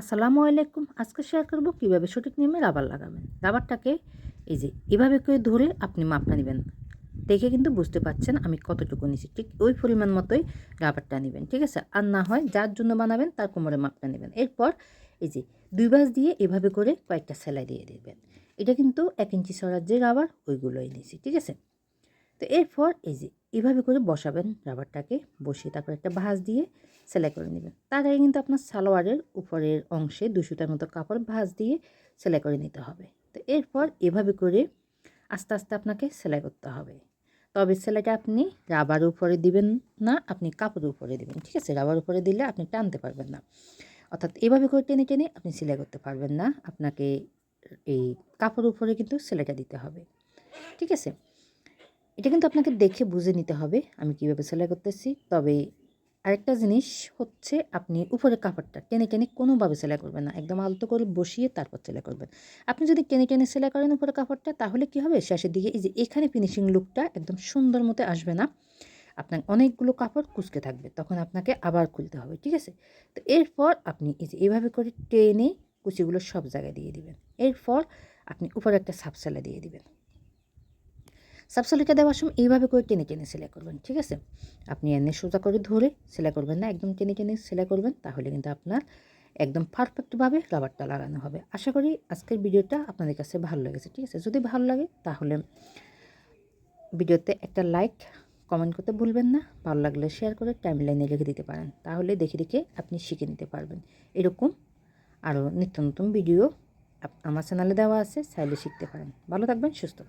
আসসালামু আলাইকুম। আজকে শেয়ার করব কীভাবে সঠিক নিয়মে রাবার লাগাবেন। রাবারটাকে এই যে এভাবে করে ধরে আপনি মাপটা নেবেন। দেখে কিন্তু বুঝতে পারছেন আমি কতটুকু নিছি ঠিক ওই পরিমাণ মতোই রাবারটা নেবেন, ঠিক আছে? আর না হয় যার জন্য বানাবেন তার কোমরে মাপটা নেবেন। এরপর এই যে দুই বাস দিয়ে এভাবে করে কয়েকটা সেলাই দিয়ে দেবেন। এটা কিন্তু এক ইঞ্চি সরার যে রাবার, ওইগুলোই নিছি ঠিক আছে? তো এরপর এই যে এভাবে করে বসাবেন রাবারটাকে, বসিয়ে তারপর একটা ভাঁজ দিয়ে সেলাই করে নেবেন। তার আগে কিন্তু আপনার সালোয়ারের উপরের অংশে দুশোটার মতো কাপড় ভাঁজ দিয়ে সেলাই করে নিতে হবে। তো এরপর এভাবে করে আস্তে আস্তে আপনাকে সেলাই করতে হবে। তবে সেলাইটা আপনি রাবার উপরে দিবেন না, আপনি কাপড়ের উপরে দিবেন। ঠিক আছে? রাবার উপরে দিলে আপনি টানতে পারবেন না। অর্থাৎ এভাবে করে টেনে টেনে আপনি সেলাই করতে পারবেন না। আপনাকে এই কাপড় উপরে কিন্তু সেলাইটা দিতে হবে। ঠিক আছে? এটা কিন্তু আপনাকে দেখে বুঝে নিতে হবে আমি কীভাবে সেলাই করতেছি। তবে আরেকটা জিনিস হচ্ছে আপনি উপরে কাপড়টা টেনে টেনে কোনোভাবে সেলাই করবেন না। একদম আলতো করে বসিয়ে তারপর সেলাই করবেন। আপনি যদি টেনে টেনে সেলাই করেন উপরে কাপড়টা, তাহলে কি হবে? শেষের দিকে এই যে এখানে ফিনিশিং লুকটা একদম সুন্দর মতো আসবে না। আপনার অনেকগুলো কাপড় কুচকে থাকবে, তখন আপনাকে আবার খুলতে হবে, ঠিক আছে? তো এরপর আপনি এই যে এভাবে করে টেনে কুচিগুলো সব জায়গায় দিয়ে দিবেন। এরপর আপনি উপরে একটা সাপ সেলাই দিয়ে দিবেন। সাবসলিটা দেওয়ার সময় এইভাবে করে টেনে টেনে সেলাই করবেন, ঠিক আছে? আপনি এনে সোজা করে ধরে সেলাই করবেন না, একদম টেনে টেনে সেলাই করবেন, তাহলে কিন্তু আপনার একদম পারফেক্টভাবে রাবারটা লাগানো হবে। আশা করি আজকের ভিডিওটা আপনাদের কাছে ভালো লেগেছে, ঠিক আছে? যদি ভালো লাগে, তাহলে ভিডিওতে একটা লাইক কমেন্ট করতে ভুলবেন না। ভালো লাগলে শেয়ার করে টাইম লাইনে রেখে দিতে পারেন, তাহলে দেখে দেখে আপনি শিখে নিতে পারবেন। এরকম আরও নিত্য নতুন ভিডিও আমার চ্যানেলে দেওয়া আছে, চাইলে শিখতে পারেন। ভালো থাকবেন, সুস্থ